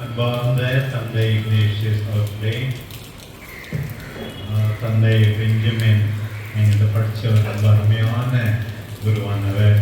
அன்பார்ந்த தந்தை இக்னேஷியஸ் அவர்களே தந்தை பெஞ்சமின் எங்கிட்ட படித்தவர் ரொம்ப அருமையான குருவானவர்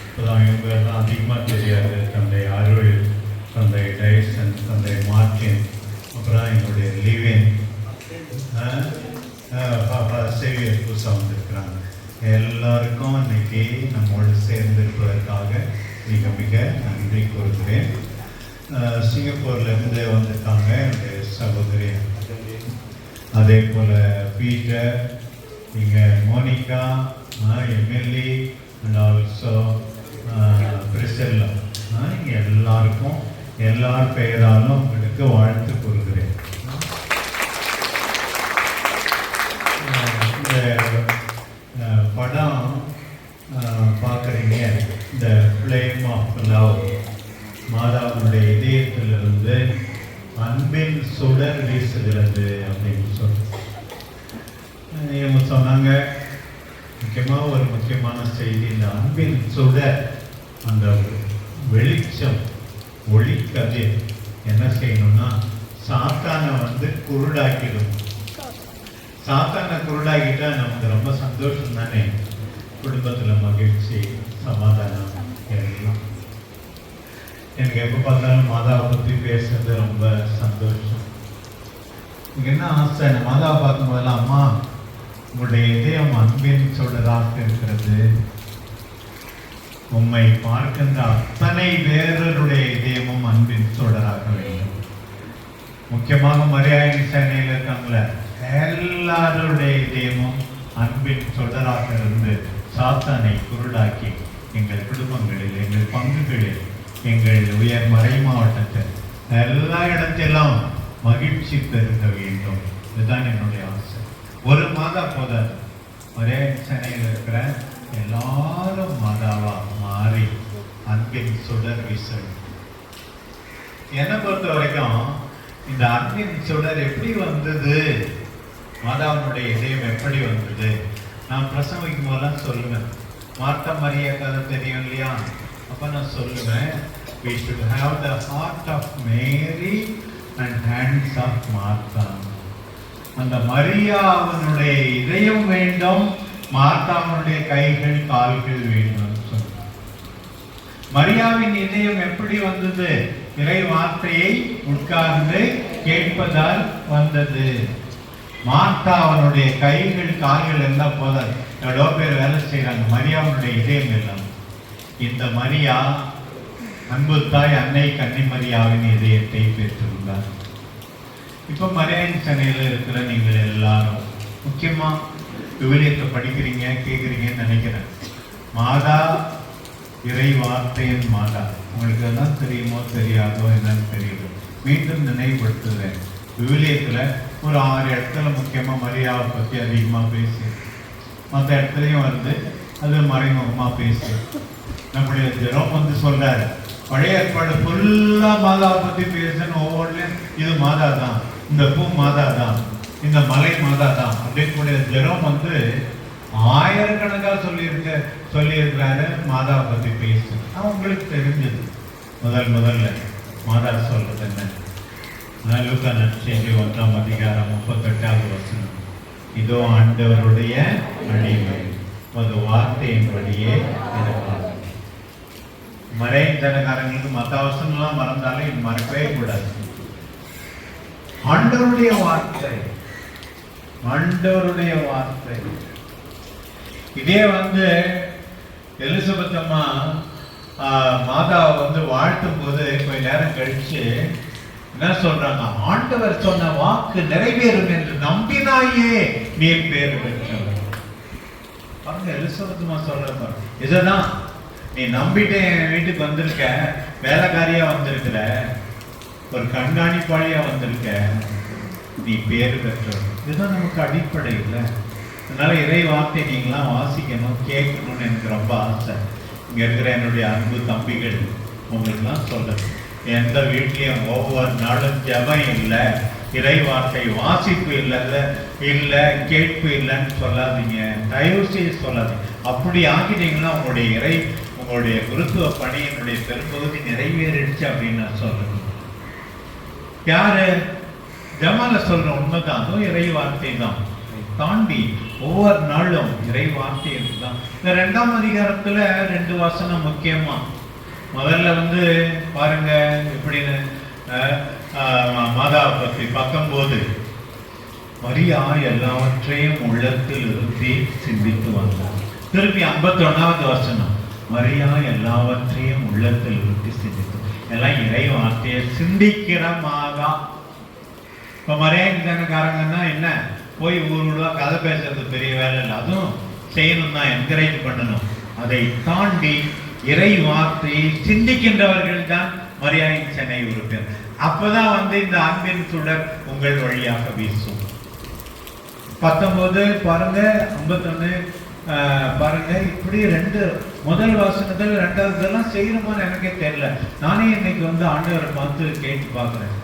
இப்போதான் இவங்கெல்லாம் அதிகமாக தெரியாது தந்தை அருள் தந்தை டைசன் தந்தை மார்டின் அப்புறம் எங்களுடைய லிவின் பாப்பா சேவியர் புதுசாக வந்திருக்கிறாங்க எல்லாருக்கும் இன்னைக்கு நம்மோடு சேர்ந்திருப்பதற்காக மிக மிக நன்றி கூறுகிறேன் அஹ் சிங்கப்பூர்ல இருந்து வந்திருக்காங்க என்னுடைய சகோதரி. அதே போல பீட்டர் இங்க Monica MLA and also Priscilla. இங்க எல்லாருக்கும் எல்லார் பெயராலும் உங்களுக்கு வாழ்த்து கூறுகிறேன் அஹ் இந்த அஹ், படம் அஹ், பார்க்குறீங்க இந்த ஃப்ளேம் ஆஃப் லவ் மாதாவுடைய இதயத்திலிருந்து அன்பின் சுடர் வீசுகிறது அப்படின்னு சொல்லி அஹ், இவங்க சொன்னாங்க முக்கியமாக ஒரு முக்கியமான செய்தி இந்த அன்பின் சுடர் அந்த வெளிச்சம் ஒளிக்கதிர் என்ன செய்யணும்னா சாத்தானை வந்து குருடாக்கிடும். சாத்தானை குருடாக்கிட்டா நமக்கு ரொம்ப சந்தோஷம் தானே குடும்பத்தில் மகிழ்ச்சி சமாதானம் எல்லாம். எனக்கு எப்போ பார்த்தாலும் மாதாவை பற்றி பேசுறது ரொம்ப சந்தோஷம். எனக்கு என்ன ஆசை மாதாவை பார்க்கும்போதெல்லாம் அம்மா உங்களுடைய இதயம் அன்பின் சொல்லதாக இருக்கிறது. உம்மை பார்க்கின்ற அத்தனை பேரருடைய இதயமும் அன்பின் சுடராக வேண்டும். முக்கியமாக மரியாதை சேனையில் இருக்காங்கள எல்லாருடைய இதயமும் அன்பின் சுடராக இருந்து சாத்தானை குருடாக்கி எங்கள் குடும்பங்களில் எங்கள் பங்குகளில் எங்கள் உயர் மறை மாவட்டத்தில் எல்லா இடத்திலும் மகிழ்ச்சி பெருக வேண்டும். இதுதான் என்னுடைய ஆசை. ஒரு மாதா போதாது. ஒரே சென்னையில் இருக்கிற எல்லாரும் மாதாவா மாறி அன்பின் சுடர் வீசல். என்னை பொறுத்த வரைக்கும் இந்த அன்பின் சுடர் எப்படி வந்தது? மாதாவினுடைய இதயம் எப்படி வந்தது? நான் பிரசவிக்கும் போதெல்லாம் சொல்லுவேன். மார்த்த மரிய கதை தெரியும் இல்லையா? அப்போ நான் சொல்லுவேன் we should have the heart of Mary and hands of Martha. அந்த மரியாவனுடைய இதயம் வேண்டும் மார்த்தாவனுடைய கைகள் கால்கள் வேண்டும் மரியாவின் இதயம் எப்படி வந்தது? இறை வார்த்தையை உட்கார்ந்து கேட்பதால் வந்தது. மார்த்தா அவனுடைய கைகள் கால்கள் எல்லாம் போதாது. எவ்வளோ பேர் வேலை செய்கிறாங்க மரியாவனுடைய இதயம் எல்லாம் இந்த மரியா அன்பு தாய் அன்னை கன்னிமரியாவின் இதயத்தை பெற்றிருந்தார். இப்போ மரியாயின் சென்னையில் இருக்கிற நீங்கள் எல்லாரும் முக்கியமாக விவிலியத்தை படிக்கிறீங்க கேட்குறீங்கன்னு நினைக்கிறேன். மாதா இறை வார்த்தையின் மாதா. உங்களுக்கு எல்லாம் தெரியுமோ தெரியாதோ என்னன்னு தெரியல. மீண்டும் நினைவுபடுத்துகிறேன். விவிலியத்தில் ஒரு ஆறு இடத்துல முக்கியமாக மரியாதை பற்றி அதிகமாக பேசி மற்ற இடத்துலையும் வந்து அது மறைமுகமாக பேசி. நம்முடைய ஜெரோம் வந்து சொல்கிறார் பழைய ஏற்பாடு ஃபுல்லாக மாதாவை பற்றி பேசுன்னு ஒவ்வொன்றிலையும் இது மாதா தான் இந்த பூ மாதா தான் இந்த மலை மாதா தான். அப்படின்னு கூடிய வந்து ஆயிரக்கணக்காக சொல்லியிருக்க சொல்லியிருக்கிறாரு மாதாவை பற்றி பேசு அவங்களுக்கு தெரிஞ்சது. முதல் முதல்ல மாதா சொல்றது என்ன? லூக்கா நற்செய்தி ஒன்றாம் அதிகாரம் முப்பத்தெட்டாவது வசனம். இதோ ஆண்டவருடைய அடிமை. ஒரு வார்த்தையின்படியே இருப்பார். மறை ஜனகாரங்களுக்கு மற்ற அவசரம்லாம் மறந்தாலும் இது மறக்கவே கூடாது. ஆண்டவருடைய வார்த்தை. ஆண்டவருடைய வார்த்தை. இதே வந்து எலிசபெத் அம்மா ஆஹ், மாதாவை வந்து வாழ்த்தும் போது கொஞ்ச நேரம் கழிச்சு என்ன சொல்றாங்க? ஆண்டவர் சொன்ன வாக்கு நிறைவேறும் என்று நம்பினாயே நீ பேர் பெற்றவர். பாருங்க எலிசபெத் அம்மா சொல்ற இதுதான் நீ நம்பிட்டு என் வீட்டுக்கு வந்திருக்க வேலைக்காரியா வந்திருக்கிற ஒரு கண்காணிப்பாளியாக வந்திருக்க. நீ பேர் பெற்றவர் இதுதான் நமக்கு அடிப்படை இல்லை. அதனால் இறை வார்த்தை நீங்களாம் வாசிக்கணும் கேட்கணும்னு எனக்கு ரொம்ப ஆசை. இங்கே இருக்கிற என்னுடைய அன்பு தம்பிகள் உங்களுக்குலாம் சொல்கிறேன் எந்த வீட்லேயும் ஒவ்வொரு நாளும் ஜெபம் இல்லை இறை வார்த்தை வாசிப்பு இல்லைல்ல இல்லை கேட்பு இல்லைன்னு சொல்லாதீங்க. தயவு செய்து சொல்லாதீங்க. அப்படி ஆக்கிட்டீங்கன்னா உங்களுடைய இறை உங்களுடைய குருத்துவ பணியினுடைய பெரும்பகுதி நிறைவேறிடுச்சு அப்படின்னு நான் சொல்கிறேன் யாரு? ஜமால சொல்ற உண்மைதான். அதுவும் இறை வார்த்தை தான். தாண்டி ஒவ்வொரு நாளும் இறை வார்த்தை இருக்குதான் இந்த ரெண்டாம் அதிகாரத்துல ரெண்டு வசனம் முக்கியமா? முதல்ல வந்து பாருங்க எப்படின்னு மாதா பத்தி பார்க்கும்போது மரியா எல்லாவற்றையும் உள்ளத்தில் இருத்தி சிந்தித்து வந்தார். திருப்பி ஐம்பத்தி ஒன்னாவது வசனம். மரியா எல்லாவற்றையும் உள்ளத்தில் விட்டு சிந்தித்தோம் எல்லாம் இறை வார்த்தையை சிந்திக்கிற இப்போ இப்ப மரியாதைக்காரங்கன்னா என்ன? போய் ஊர் ஊருவா கதை பேசுறது பெரிய வேலை இல்லை. அதுவும் செய்யணும் தான் என்கரேஜ் பண்ணணும். அதை தாண்டி இறை வார்த்தையை சிந்திக்கின்றவர்கள் தான் மரியாதை சென்னை உறுப்பினர். அப்பதான் வந்து இந்த அன்பின் சுடர் உங்கள் வழியாக வீசும். பத்தொன்பது பாருங்க ஐம்பத்தொன்னு பாருங்க இப்படி ரெண்டு முதல் வாசனத்தில் ரெண்டாவது இதெல்லாம் செய்யணுமான்னு எனக்கே தெரியல. நானே இன்னைக்கு வந்து ஆண்டவரை பார்த்து கேட்டு பார்க்குறேன்.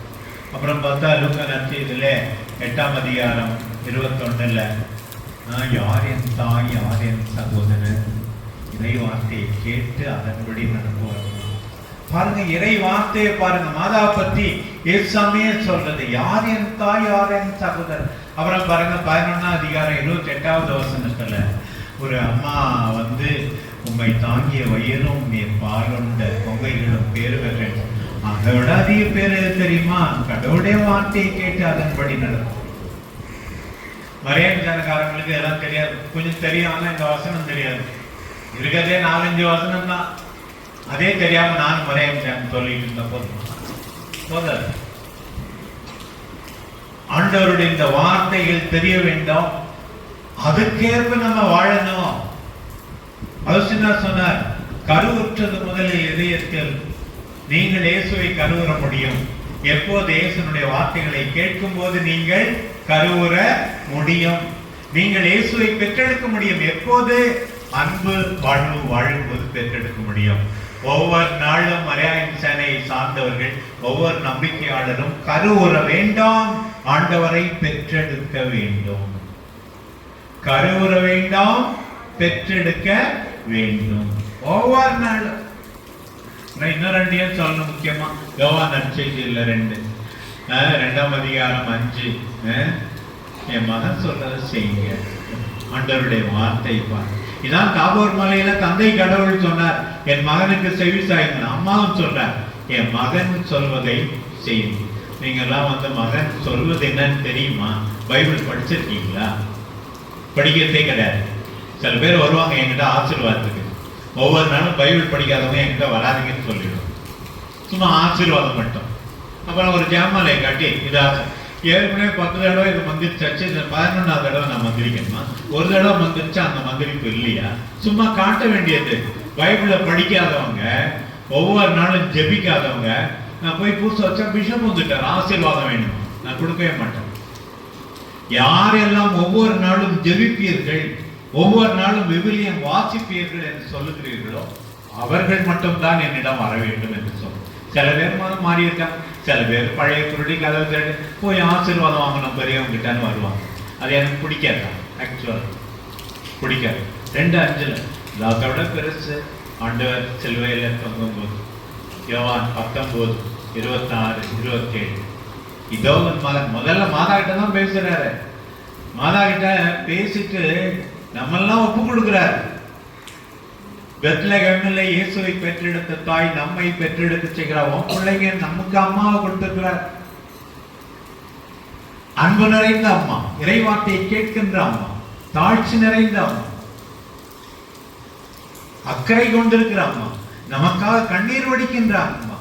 அப்புறம் பார்த்தா லூக்க நற்செய்தியில எட்டாம் அதிகாரம் இருபத்தொன்னுல நான் யார் என் தாய் யார் என் சகோதரன் இறை வார்த்தையை கேட்டு அதன்படி நடக்குவார் பாருங்க இறை வார்த்தையை பாருங்க. மாதா பத்தி ஏசாமே சொல்றது. யார் என் தாய் யார் என் சகோதரர்? அப்புறம் பாருங்க பதினொன்னாம் அதிகாரம் இருபத்தி எட்டாவது வசனத்துல ஒரு அம்மா வந்து உம்மை தாங்கிய வயிறும் என் பாலுண்ட பொங்கைகளும் பேரு பெற்றேன் அதை விட அதிக பேர் எது தெரியுமா? கடவுளுடைய வார்த்தையை கேட்டு அதன்படி நடக்கும். மரியாதை ஜனக்காரங்களுக்கு எல்லாம் தெரியாது. கொஞ்சம் தெரியும் ஆனால் இந்த வசனம் தெரியாது. இருக்கிறதே நாலஞ்சு வசனம் தான் அதே தெரியாம நான் மரியாதை சொல்லிட்டு இருந்த போதும். போதாது. ஆண்டவருடைய இந்த வார்த்தைகள் தெரிய வேண்டும். அதுக்கேற்ப நம்ம வாழணும். அவசியம் சொன்னார் கருவுற்றது முதலில் இதயத்தில் நீங்கள் இயேசுவை கருவுற முடியும். எப்போது இயேசுனுடைய வார்த்தைகளை கேட்கும் போது நீங்கள் கருவுற முடியும். நீங்கள் இயேசுவை பெற்றெடுக்க முடியும். எப்போது? அன்பு வாழ்வு வாழும்போது பெற்றெடுக்க முடியும். ஒவ்வொரு நாளும் மரியாயின் சேனையை சார்ந்தவர்கள் ஒவ்வொரு நம்பிக்கையாளரும் கருவுற வேண்டாம் ஆண்டவரை பெற்றெடுக்க வேண்டும். கருவுற வேண்டாம் பெற்றெடுக்க வேண்டும். ஒவ்வொரு நாளும். நான் இன்னும் ரெண்டையும் சொல்லணும் முக்கியமா? யோவா நற்செய்தியில் ரெண்டு. ரெண்டாம் அதிகாரம் அஞ்சு. என் மகன் சொல்றதை செய்யுங்க. ஆண்டவருடைய வார்த்தை பாரு இதான் தாபோர் மலையில தந்தை கடவுள் சொன்னார். என் மகனுக்கு செவி சாய்ங்க அம்மாவும் சொல்றார். என் மகன் சொல்வதை செய்யுங்க. நீங்க எல்லாம் வந்து மகன் சொல்வது என்னன்னு தெரியுமா? பைபிள் படிச்சிருக்கீங்களா? படிக்கிறதே கிடையாது. சில பேர் வருவாங்க என்கிட்ட ஆசீர்வாதத்துக்கு ஒவ்வொரு நாளும் பைபிள் படிக்காதவங்க என்கிட்ட வராதீங்கன்னு சொல்லிடுவோம். சும்மா ஆசீர்வாதம் மட்டும். அப்புறம் ஒரு ஜாமாலையை காட்டி இதாக ஏற்கனவே பத்து தடவை இது மந்திரிச்சாச்சு இந்த பதினொன்றாவது தடவை நான் மந்திரிக்கணுமா? ஒரு தடவை மந்திரிச்சா அந்த மந்திரிப்பு இல்லையா? சும்மா காட்ட வேண்டியது. பைபிளை படிக்காதவங்க ஒவ்வொரு நாளும் ஜெபிக்காதவங்க நான் போய் பூசை வச்சா பிஷப் வந்துட்டார். ஆசீர்வாதம் வேணும். நான் கொடுக்கவே மாட்டேன். யாரெல்லாம் ஒவ்வொரு நாளும் ஜெபிப்பீர்கள் ஒவ்வொரு நாளும் விவிலியம் வாசிப்பீர்கள் என்று சொல்லுகிறீர்களோ அவர்கள் மட்டும்தான் என்னிடம் வர வேண்டும் என்று சொல்லும் சில பேர் மதம் மாறியிருக்காங்க. சில பேர் பழைய குருடி கதவு தேடி போய் ஆசீர்வாதம் வாங்கணும் பெரியவங்க கிட்டன்னு வருவாங்க. அது எனக்கு பிடிக்காது ஆக்சுவலாக பிடிக்காது. ரெண்டு அஞ்சில். அதை விட பெருசு. ஆண்டவர் சிலுவையில் தொங்கும்போது. யோவான் பத்தொம்போது இருபத்தாறு இருபத்தேழு. இதோ உன் முதல்ல மாதா கிட்ட தான் பேசுறாரு. மாதா கிட்ட பேசிட்டு நம்மெல்லாம் ஒப்பு கொடுக்குறாரு. பெத்லகேமில் இயேசுவை பெற்றெடுத்த தாய் நம்மை பெற்றெடுக்க செய்கிறார் உன் பிள்ளைங்க நமக்கு அம்மாவை கொடுத்துருக்கிறார். அன்பு நிறைந்த அம்மா இறைவார்த்தையை கேட்கின்ற அம்மா தாழ்ச்சி நிறைந்த அம்மா அக்கறை கொண்டிருக்கிற அம்மா நமக்காக கண்ணீர் வடிக்கின்ற அம்மா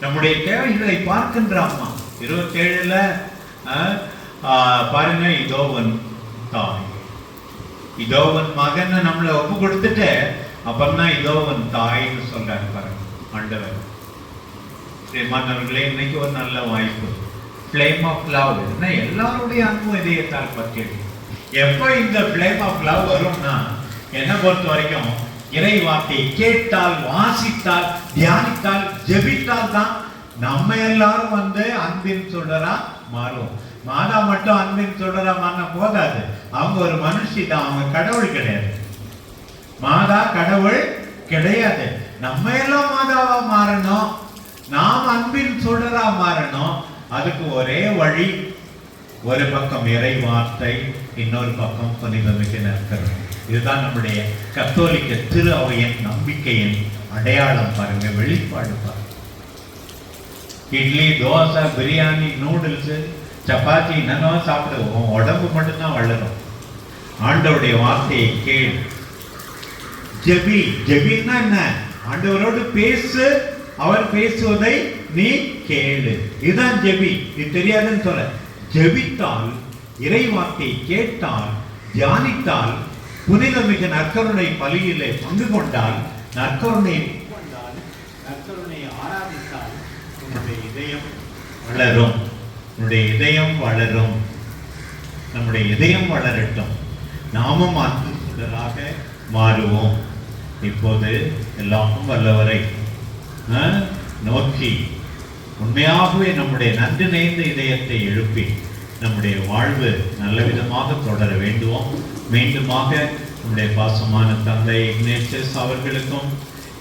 நம்முடைய தேவைகளை பார்க்கின்ற அம்மா இருபத்தேழுல பாருங்க இதோவன் தாய். இதோவன் மகன் நம்மளை ஒப்பு கொடுத்துட்டு அப்புறம் தான் இதோவன் தாய்ன்னு சொல்றாரு பாருங்க ஆண்டவர். ஸ்ரீமானவர்களே இன்னைக்கு ஒரு நல்ல வாய்ப்பு. ஃப்ளேம் ஆஃப் லவ் என்ன எல்லாருடைய அன்பும் இதயத்தால் பற்றியது. எப்போ இந்த ஃப்ளேம் ஆஃப் லவ் வரும்னா என்னை பொறுத்த வரைக்கும் இறை வார்த்தையை கேட்டால் வாசித்தால் தியானித்தால் ஜெபித்தால் தான் நம்ம எல்லாரும் வந்து அன்பின் சொல்றா மாறுவோம். மாதா மட்டும் அன்பின் சொல்றா மாறின போதாது. அவங்க ஒரு மனுஷி தான் அவங்க கடவுள் கிடையாது. மாதா கடவுள் கிடையாது. நம்ம எல்லாம் மாதாவா மாறணும். நாம் அன்பின் சுடரா மாறணும். அதுக்கு ஒரே வழி ஒரு பக்கம் இறை வார்த்தை இன்னொரு பக்கம் புனிதமிக்க நற்கருணை. இதுதான் நம்முடைய கத்தோலிக்க திரு அவையின் நம்பிக்கையின் அடையாளம் பாருங்க வெளிப்பாடு பாருங்க. இட்லி தோசை பிரியாணி நூடுல்ஸ் சப்பாத்தி என்னென்ன சாப்பிடுவோம் உடம்பு மட்டும்தான் வளரும் ஆண்டவருடைய வார்த்தையை கேள். ஜெபி ஜெபின்னா என்ன? ஆண்டவரோடு பேசு அவர் பேசுவதை நீ கேளு. இதுதான் ஜெபி. இது தெரியாதுன்னு சொல்ல. ஜெபித்தால் இறை வார்த்தை கேட்டால் தியானித்தால் புனிதமிகு நற்கருணை பலியிலே பங்கு கொண்டால் நற்கருணை கொண்டால் நற்கருணை ஆராதித்தால் உன்னுடைய இதயம் வளரும். உன்னுடைய இதயம் வளரும். நம்முடைய இதயம் வளரட்டும். நாமும் அன்பு மாறுவோம். இப்போது எல்லாமும் வல்லவரை நோக்கி உண்மையாகவே நம்முடைய நன்றி நேர்ந்த இதயத்தை எழுப்பி நம்முடைய வாழ்வு நல்ல விதமாக தொடர வேண்டுவோம். மீண்டுமாக நம்முடைய பாசமான தந்தை இக்னேஷஸ் அவர்களுக்கும்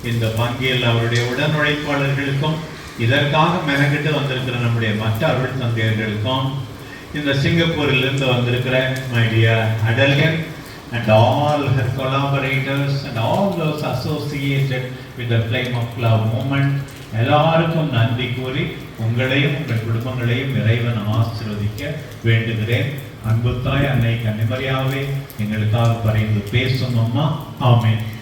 இந்த பங்கியல் அவருடைய உடன் உழைப்பாளர்களுக்கும் இதற்காக மெனக்கிட்டு வந்திருக்கிற நம்முடைய மற்ற அருள் தந்தையர்களுக்கும் இந்த சிங்கப்பூரிலிருந்து வந்திருக்கிற my dear அடல்கன் and all her collaborators and all those associated with the Flame of Love movement எல்லாருக்கும் நன்றி கூறி உங்களையும் உங்கள் குடும்பங்களையும் இறைவன் ஆசிர்வதிக்க வேண்டுகிறேன். அன்பு தாய் அன்னை கன்னிமரியாவே எங்களுக்காக பறைந்து பேசும் அம்மா. ஆமென்.